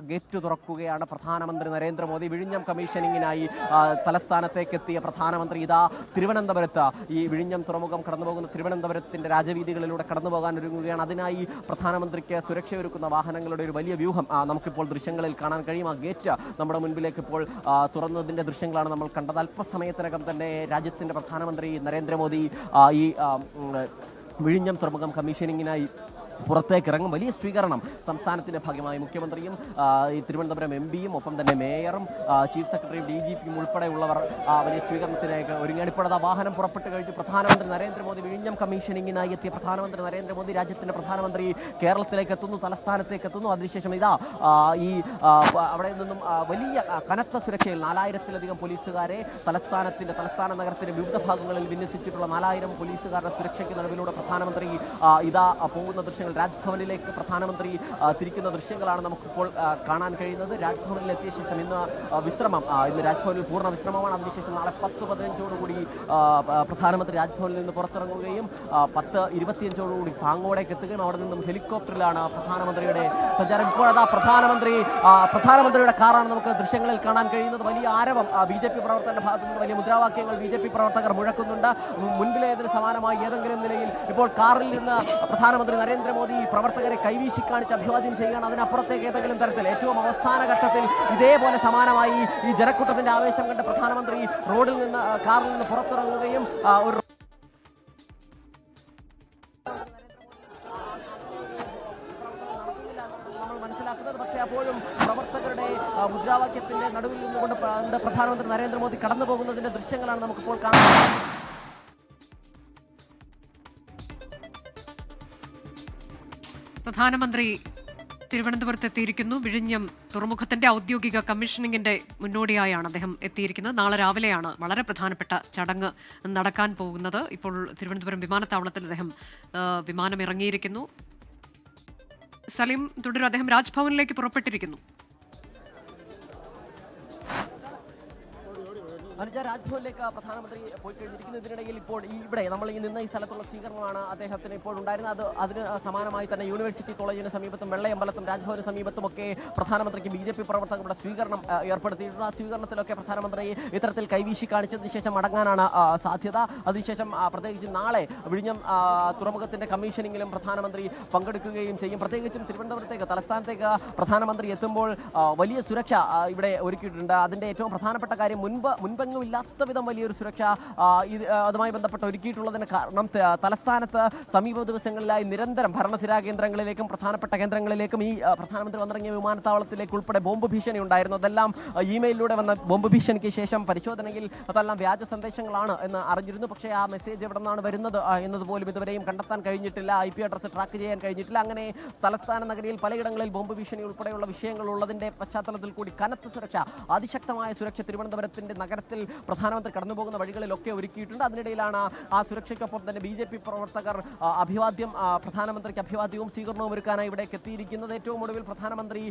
Gate തുറക്കുകയാണ് പ്രധാനമന്ത്രി നരേന്ദ്രമോദി. വിഴിഞ്ഞം കമ്മീഷനിങ്ങിനായി തലസ്ഥാനത്തേക്ക് എത്തിയ പ്രധാനമന്ത്രി ഇതാ തിരുവനന്തപുരത്ത്. ഈ വിഴിഞ്ഞം തുറമുഖം കടന്നുപോകുന്ന തിരുവനന്തപുരത്തിന്റെ രാജവീതികളിലൂടെ കടന്നു പോകാൻ ഒരുങ്ങുകയാണ്. അതിനായി പ്രധാനമന്ത്രിക്ക് സുരക്ഷയൊരുക്കുന്ന വാഹനങ്ങളുടെ ഒരു വലിയ വ്യൂഹം നമുക്കിപ്പോൾ ദൃശ്യങ്ങളിൽ കാണാൻ കഴിയും. ആ ഗേറ്റ് നമ്മുടെ മുൻപിലേക്ക് ഇപ്പോൾ തുറന്നതിന്റെ ദൃശ്യങ്ങളാണ് നമ്മൾ കണ്ടത്. അല്പസമയത്തിനകം തന്നെ രാജ്യത്തിന്റെ പ്രധാനമന്ത്രി നരേന്ദ്രമോദി ഈ വിഴിഞ്ഞം തുറമുഖം കമ്മീഷനിങ്ങിനായി പുറത്തേക്ക് ഇറങ്ങും. വലിയ സ്വീകരണം സംസ്ഥാനത്തിന്റെ ഭാഗമായി മുഖ്യമന്ത്രിയും തിരുവനന്തപുരം എം പിയും ഒപ്പം തന്നെ മേയറും ചീഫ് സെക്രട്ടറിയും ഡി ജി പിയും ഉൾപ്പെടെയുള്ളവർ വലിയ സ്വീകരണത്തിലേക്ക് ഒരുങ്ങാണ് ഇപ്പോഴത്തെ വാഹനം പുറപ്പെട്ട് കഴിഞ്ഞു. പ്രധാനമന്ത്രി നരേന്ദ്രമോദി വിഴിഞ്ഞം കമ്മീഷനിങ്ങിനായി എത്തിയ പ്രധാനമന്ത്രി നരേന്ദ്രമോദി രാജ്യത്തിന്റെ പ്രധാനമന്ത്രി കേരളത്തിലേക്ക് എത്തുന്നു തലസ്ഥാനത്തേക്ക് എത്തുന്നു. അതിനുശേഷം ഇതാ ഈ അവിടെ നിന്നും വലിയ കനത്ത സുരക്ഷയിൽ നാലായിരത്തിലധികം പോലീസുകാരെ തലസ്ഥാനത്തിന്റെ തലസ്ഥാന നഗരത്തിന്റെ വിവിധ ഭാഗങ്ങളിൽ വിന്യസിച്ചിട്ടുള്ള നാലായിരം പോലീസുകാരുടെ സുരക്ഷയ്ക്ക് നടുവിലൂടെ പ്രധാനമന്ത്രി ഇതാ പോകുന്ന പോകുന്ന ദൃശ്യങ്ങൾ രാജ്ഭവനിലേക്ക് പ്രധാനമന്ത്രി തിരിക്കുന്ന ദൃശ്യങ്ങളാണ് നമുക്കിപ്പോൾ കാണാൻ കഴിയുന്നത്. രാജ്ഭവനിൽ എത്തിയ ശേഷം ഇന്ന് വിശ്രമം ഇന്ന് രാജ്ഭവനിൽ പൂർണ വിശ്രമമാണ്. അതിനുശേഷം നാളെ പത്ത് പതിനഞ്ചോടുകൂടി പ്രധാനമന്ത്രി രാജ്ഭവനിൽ നിന്ന് പുറത്തിറങ്ങുകയും പത്ത് ഇരുപത്തിയഞ്ചോടുകൂടി പാങ്ങോടേക്ക് എത്തുകയും അവിടെ നിന്നും ഹെലികോപ്റ്ററിലാണ് പ്രധാനമന്ത്രിയുടെ സഞ്ചാരം. ഇപ്പോഴതാ പ്രധാനമന്ത്രി പ്രധാനമന്ത്രിയുടെ കാറാണ് നമുക്ക് ദൃശ്യങ്ങളിൽ കാണാൻ കഴിയുന്നത്. വലിയ ആരവം ബി ജെ പി പ്രവർത്തകരുടെ ഭാഗത്തു നിന്ന് വലിയ മുദ്രാവാക്യങ്ങൾ ബി ജെ പി പ്രവർത്തകർ മുഴക്കുന്നുണ്ട്. മുൻപിലേതിന് സമാനമായി ഏതെങ്കിലും നിലയിൽ ഇപ്പോൾ കാറിൽ നിന്ന് പ്രധാനമന്ത്രി നരേന്ദ്രമോദി പ്രവർത്തകരെ കൈവീശി കാണിച്ച് അഭിവാദ്യം ചെയ്യുകയാണ്. അതിനപ്പുറത്തേക്ക് ഏതെങ്കിലും തരത്തിൽ ഏറ്റവും അവസാന ഘട്ടത്തിൽ ഇതേപോലെ സമാനമായി ഈ ജനക്കൂട്ടത്തിന്റെ ആവേശം കണ്ട് പ്രധാനമന്ത്രി റോഡിൽ നിന്ന് കാറിൽ നിന്ന് പുറത്തിറങ്ങുകയും ഒരു മനസ്സിലാക്കുന്നത് പക്ഷേ പ്രവർത്തകരുടെ മുദ്രാവാക്യത്തിന്റെ നടുവിൽ നിന്നുകൊണ്ട് പ്ര- പ്രധാനമന്ത്രി നരേന്ദ്രമോദി കടന്നു പോകുന്നതിന്റെ ദൃശ്യങ്ങളാണ് നമുക്കിപ്പോൾ കാണാൻ പ്രധാനമന്ത്രി തിരുവനന്തപുരത്ത് എത്തിയിരിക്കുന്നു. വിഴിഞ്ഞം തുറമുഖത്തിന്റെ ഔദ്യോഗിക കമ്മീഷനിങ്ങിന്റെ മുന്നോടിയായാണ് അദ്ദേഹം എത്തിയിരിക്കുന്നത്. നാളെ രാവിലെയാണ് വളരെ പ്രധാനപ്പെട്ട ചടങ്ങ് നടക്കാൻ പോകുന്നത്. ഇപ്പോൾ തിരുവനന്തപുരം വിമാനത്താവളത്തിൽ അദ്ദേഹം വിമാനം ഇറങ്ങിയിരിക്കുന്നു. സലീം തുടരും. അദ്ദേഹം രാജ്ഭവനിലേക്ക് പുറപ്പെട്ടിരിക്കുന്നു. അനുജ രാജ്ഭവനിലേക്ക് പ്രധാനമന്ത്രി പോയി കഴിഞ്ഞിരിക്കുന്നു ഇതിനിടയിൽ ഇപ്പോൾ ഇവിടെ നമ്മൾ ഈ നിന്ന ഈ സ്ഥലത്തുള്ള സ്വീകരണമാണ് അദ്ദേഹത്തിന് ഇപ്പോൾ ഉണ്ടായിരുന്നത്. അത് അതിന് സമാനമായി തന്നെ യൂണിവേഴ്സിറ്റി കോളേജിന് സമീപത്തും വെള്ളയമ്പലത്തും രാജ്ഭവന് സമീപത്തും ഒക്കെ പ്രധാനമന്ത്രിക്ക് ബി ജെ പി പ്രവർത്തകരുടെ സ്വീകരണം ഏർപ്പെടുത്തിയിട്ടുണ്ട്. ആ സ്വീകരണത്തിലൊക്കെ പ്രധാനമന്ത്രി ഇത്തരത്തിൽ കൈവീശി കാണിച്ചതിന് ശേഷം അടങ്ങാനാണ് സാധ്യത. അതിനുശേഷം പ്രത്യേകിച്ചും നാളെ വിഴിഞ്ഞം തുറമുഖത്തിന്റെ കമ്മീഷനിങ്ങിലും പ്രധാനമന്ത്രി പങ്കെടുക്കുകയും ചെയ്യും. പ്രത്യേകിച്ചും തിരുവനന്തപുരത്തേക്ക് തലസ്ഥാനത്തേക്ക് പ്രധാനമന്ത്രി എത്തുമ്പോൾ വലിയ സുരക്ഷ ഇവിടെ ഒരുക്കിയിട്ടുണ്ട്. അതിന്റെ ഏറ്റവും പ്രധാനപ്പെട്ട കാര്യം മുൻപ് മുൻപ് മുൻപെങ്ങും ഇല്ലാത്ത വിധം വലിയൊരു സുരക്ഷ അതുമായി ബന്ധപ്പെട്ട് ഒരുക്കിയിട്ടുള്ളതിന് കാരണം തലസ്ഥാനത്ത് സമീപ ദിവസങ്ങളിലായി നിരന്തരം ഭരണസിരാ കേന്ദ്രങ്ങളിലേക്കും പ്രധാനപ്പെട്ട കേന്ദ്രങ്ങളിലേക്കും ഈ പ്രധാനമന്ത്രി വന്നിറങ്ങിയ വിമാനത്താവളത്തിലേക്ക് ഉൾപ്പെടെ ബോംബ് ഭീഷണി ഉണ്ടായിരുന്നു. അതെല്ലാം ഇമെയിലിലൂടെ വന്ന ബോംബ് ഭീഷണിക്ക് ശേഷം പരിശോധനയിൽ അതെല്ലാം വ്യാജ സന്ദേശങ്ങളാണ് എന്ന് അറിഞ്ഞിരുന്നു. പക്ഷേ ആ മെസ്സേജ് എവിടെ നിന്നാണ് വരുന്നത് എന്നതുപോലും ഇതുവരെയും കണ്ടെത്താൻ കഴിഞ്ഞിട്ടില്ല. ഐ പി അഡ്രസ്സ് ട്രാക്ക് ചെയ്യാൻ കഴിഞ്ഞിട്ടില്ല. അങ്ങനെ തലസ്ഥാന നഗരിയിൽ പലയിടങ്ങളിൽ ബോംബ് ഭീഷണി ഉൾപ്പെടെയുള്ള വിഷയങ്ങൾ ഉള്ളതിന്റെ പശ്ചാത്തലത്തിൽ കൂടി കനത്ത സുരക്ഷ അതിശക്തമായ സുരക്ഷ തിരുവനന്തപുരത്തിന്റെ നഗരത്തിൽ പ്രധാനമന്ത്രി കടന്നുപോകുന്ന വഴികളിലൊക്കെ ഒരുക്കിയിട്ടുണ്ട്. അതിനിടയിലാണ് ആ സുരക്ഷയ്ക്കൊപ്പം തന്നെ ബി ജെ പി പ്രവർത്തകർ അഭിവാദ്യം പ്രധാനമന്ത്രിക്ക് അഭിവാദ്യവും സ്വീകരണവും ഒരുക്കാനായി ഇവിടേക്ക് എത്തിയിരിക്കുന്നത്. ഏറ്റവും ഒടുവിൽ പ്രധാനമന്ത്രി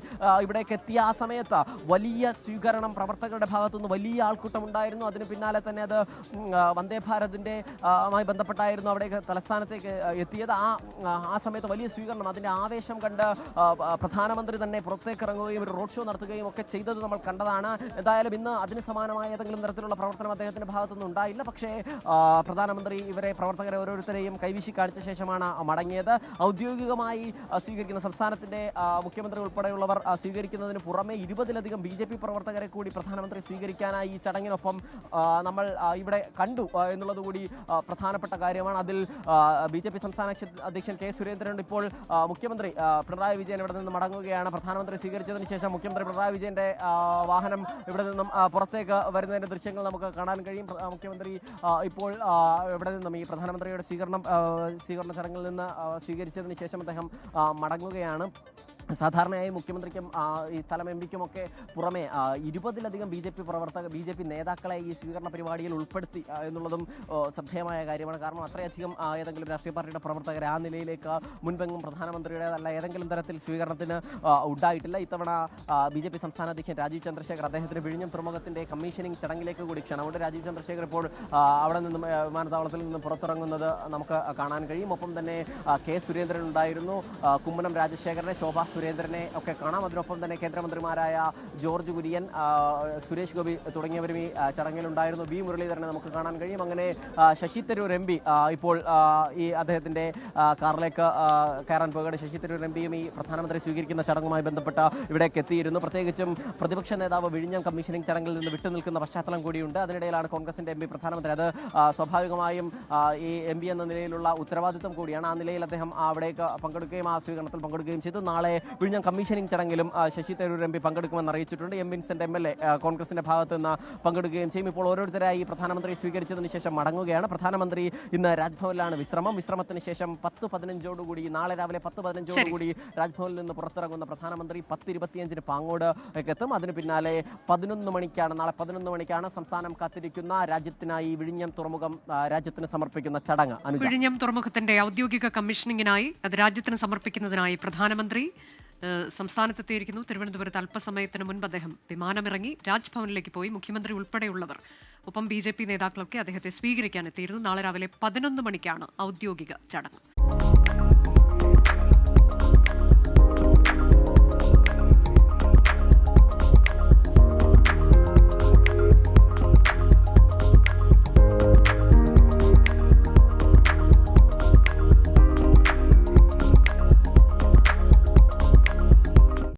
ഇവിടേക്ക് എത്തിയ ആ സമയത്ത് വലിയ സ്വീകരണം പ്രവർത്തകരുടെ ഭാഗത്തുനിന്ന് വലിയ ആൾക്കൂട്ടം ഉണ്ടായിരുന്നു. അതിന് പിന്നാലെ തന്നെ അത് വന്ദേ ഭാരതിന്റെ മായി ബന്ധപ്പെട്ടായിരുന്നു അവിടേക്ക് തലസ്ഥാനത്തേക്ക് എത്തിയത്. ആ ആ, സമയത്ത് വലിയ സ്വീകരണം അതിന്റെ ആവേശം കണ്ട് പ്രധാനമന്ത്രി തന്നെ പുറത്തേക്ക് ഇറങ്ങുകയും ഒരു റോഡ് ഷോ നടത്തുകയും ഒക്കെ ചെയ്തത് നമ്മൾ കണ്ടതാണ്. എന്തായാലും ഇന്ന് അതിന് സമാനമായ ഏതെങ്കിലും തരത്തിലുള്ള പ്രവർത്തനം അദ്ദേഹത്തിന്റെ ഭാഗത്തുനിന്ന് ഉണ്ടായില്ല. പക്ഷേ പ്രധാനമന്ത്രി ഇവരെ പ്രവർത്തകരെ ഓരോരുത്തരെയും കൈവീശി കാണിച്ച ശേഷമാണ് മടങ്ങിയത്. ഔദ്യോഗികമായി സ്വീകരിക്കുന്ന സംസ്ഥാനത്തിന്റെ മുഖ്യമന്ത്രി ഉൾപ്പെടെയുള്ളവർ സ്വീകരിക്കുന്നതിന് പുറമെ ഇരുപതിലധികം ബി ജെ പി പ്രവർത്തകരെ കൂടി പ്രധാനമന്ത്രി സ്വീകരിക്കാനായി ഈ ചടങ്ങിനൊപ്പം നമ്മൾ ഇവിടെ കണ്ടു എന്നുള്ളതുകൂടി എന്നുള്ളത് കൂടി പ്രധാനപ്പെട്ട കാര്യമാണ്. അതിൽ ബി ജെ പി സംസ്ഥാന അധ്യക്ഷൻ- കെ സുരേന്ദ്രൻ ഇപ്പോൾ മുഖ്യമന്ത്രി പിണറായി വിജയൻ ഇവിടെ നിന്ന് മടങ്ങുകയാണ്. പ്രധാനമന്ത്രി സ്വീകരിച്ചതിന് ശേഷം മുഖ്യമന്ത്രി പിണറായി വിജയന്റെ വാഹനം ഇവിടെ നിന്നും പുറത്തേക്ക് വരുന്നതിന്റെ ദൃശ്യങ്ങൾ നമുക്ക് കാണാൻ കഴിയും. മുഖ്യമന്ത്രി ഇപ്പോൾ ഇവിടെ നിന്നും ഈ പ്രധാനമന്ത്രിയുടെ സ്വീകരണം സ്വീകരണ ചടങ്ങിൽ നിന്ന് സ്വീകരിച്ചതിന് ശേഷം അദ്ദേഹം മടങ്ങുകയാണ്. സാധാരണയായി മുഖ്യമന്ത്രിക്കും ഈ സ്ഥലം എം പിക്കുമൊക്കെ പുറമെ ഇരുപതിലധികം ബി ജെ പി പ്രവർത്തക ബി ജെ പി നേതാക്കളെ ഈ സ്വീകരണ പരിപാടിയിൽ ഉൾപ്പെടുത്തി എന്നുള്ളതും ശ്രദ്ധേയമായ കാര്യമാണ്. കാരണം അത്രയധികം ഏതെങ്കിലും രാഷ്ട്രീയ പാർട്ടിയുടെ പ്രവർത്തകർ ആ നിലയിലേക്ക് മുൻപെങ്ങും പ്രധാനമന്ത്രിയുടേതല്ല ഏതെങ്കിലും തരത്തിൽ സ്വീകരണത്തിന് ഉണ്ടായിട്ടില്ല. ഇത്തവണ ബി ജെ പി സംസ്ഥാന അധ്യക്ഷൻ രാജീവ് ചന്ദ്രശേഖർ അദ്ദേഹത്തിന് വിഴിഞ്ഞം തുറമുഖത്തിന്റെ കമ്മീഷനിങ് ചടങ്ങിലേക്ക് കൂടി ക്ഷണമുണ്ട്. രാജീവ് ചന്ദ്രശേഖർ ഇപ്പോൾ അവിടെ നിന്നും വിമാനത്താവളത്തിൽ നിന്ന് പുറത്തിറങ്ങുന്നത് നമുക്ക് കാണാൻ കഴിയും. ഒപ്പം തന്നെ കെ സുരേന്ദ്രൻ ഉണ്ടായിരുന്നു. കുമ്മനം രാജശേഖരനെ ശോഭാ സുരേന്ദ്രൻ സുരേന്ദ്രനെ ഒക്കെ കാണാം. അതിനൊപ്പം തന്നെ കേന്ദ്രമന്ത്രിമാരായ ജോർജ് കുര്യൻ സുരേഷ് ഗോപി തുടങ്ങിയവരും ഈ ചടങ്ങിലുണ്ടായിരുന്നു. ബി മുരളീധരനെ നമുക്ക് കാണാൻ കഴിയും. അങ്ങനെ ശശി തരൂർ എം പി ഇപ്പോൾ ഈ അദ്ദേഹത്തിന്റെ കാറിലേക്ക് കയറാൻ പോകുകയാണ് ശശി തരൂർ എം പിയും ഈ പ്രധാനമന്ത്രി സ്വീകരിക്കുന്ന ചടങ്ങുമായി ബന്ധപ്പെട്ട ഇവിടേക്ക് എത്തിയിരുന്നു. പ്രത്യേകിച്ചും പ്രതിപക്ഷ നേതാവ് വിഴിഞ്ഞം കമ്മീഷനിങ് ചടങ്ങിൽ നിന്ന് വിട്ടുനിൽക്കുന്ന പശ്ചാത്തലം കൂടിയുണ്ട്. അതിനിടയിലാണ് കോൺഗ്രസിന്റെ എം പി പ്രധാനമന്ത്രി. അത് സ്വാഭാവികമായും ഈ എം പി എന്ന നിലയിലുള്ള ഉത്തരവാദിത്വം കൂടിയാണ്. ആ നിലയിൽ അദ്ദേഹം അവിടേക്ക് പങ്കെടുക്കുകയും ആ സ്വീകരണത്തിൽ പങ്കെടുക്കുകയും ചെയ്തു. നാളെ വിഴിഞ്ഞം കമ്മീഷനിങ് ചടങ്ങിലും ശശി തരൂർ എം പി പങ്കെടുക്കുമെന്ന് അറിയിച്ചിട്ടുണ്ട്. M Vincent M L A കോൺഗ്രസിന്റെ ഭാഗത്ത് നിന്ന് പങ്കെടുക്കുകയും ചെയ്യും. ഇപ്പോൾ ഓരോരുത്തരായി പ്രധാനമന്ത്രി സ്വീകരിച്ചതിന് ശേഷം മടങ്ങുകയാണ്. പ്രധാനമന്ത്രി ഇന്ന് രാജ്ഭവനിലാണ് വിശ്രമം. വിശ്രമത്തിന് ശേഷം പത്ത് പതിനഞ്ചോടുകൂടി നാളെ രാവിലെ പത്ത് പതിനഞ്ചോടുകൂടി രാജ്ഭവനിൽ നിന്ന് പുറത്തിറങ്ങുന്ന പ്രധാനമന്ത്രി പത്ത് ഇരുപത്തിയഞ്ചിന് പാങ്ങോട് എത്തും. അതിന് പിന്നാലെ പതിനൊന്ന് മണിക്കാണ് നാളെ പതിനൊന്ന് മണിക്കാണ് സംസ്ഥാനം കാത്തിരിക്കുന്ന രാജ്യത്തിനായി വിഴിഞ്ഞം തുറമുഖം രാജ്യത്തിന് സമർപ്പിക്കുന്ന ചടങ്ങ്. വിഴിഞ്ഞം തുറമുഖത്തിന്റെ ഔദ്യോഗിക കമ്മീഷനിങ്ങിനായി അത് രാജ്യത്തിന് സമർപ്പിക്കുന്നതിനായി പ്രധാനമന്ത്രി സംസ്ഥാനത്തെത്തിയിരിക്കുന്നു. തിരുവനന്തപുരത്ത് അല്പസമയത്തിന് മുൻപ് അദ്ദേഹം വിമാനമിറങ്ങി രാജ്ഭവനിലേക്ക് പോയി. മുഖ്യമന്ത്രി ഉൾപ്പെടെയുള്ളവർ ഒപ്പം ബി ജെ പി നേതാക്കളൊക്കെ അദ്ദേഹത്തെ സ്വീകരിക്കാൻ എത്തിയിരുന്നു. നാളെ രാവിലെ പതിനൊന്ന് മണിക്കാണ് ഔദ്യോഗിക ചടങ്ങ്.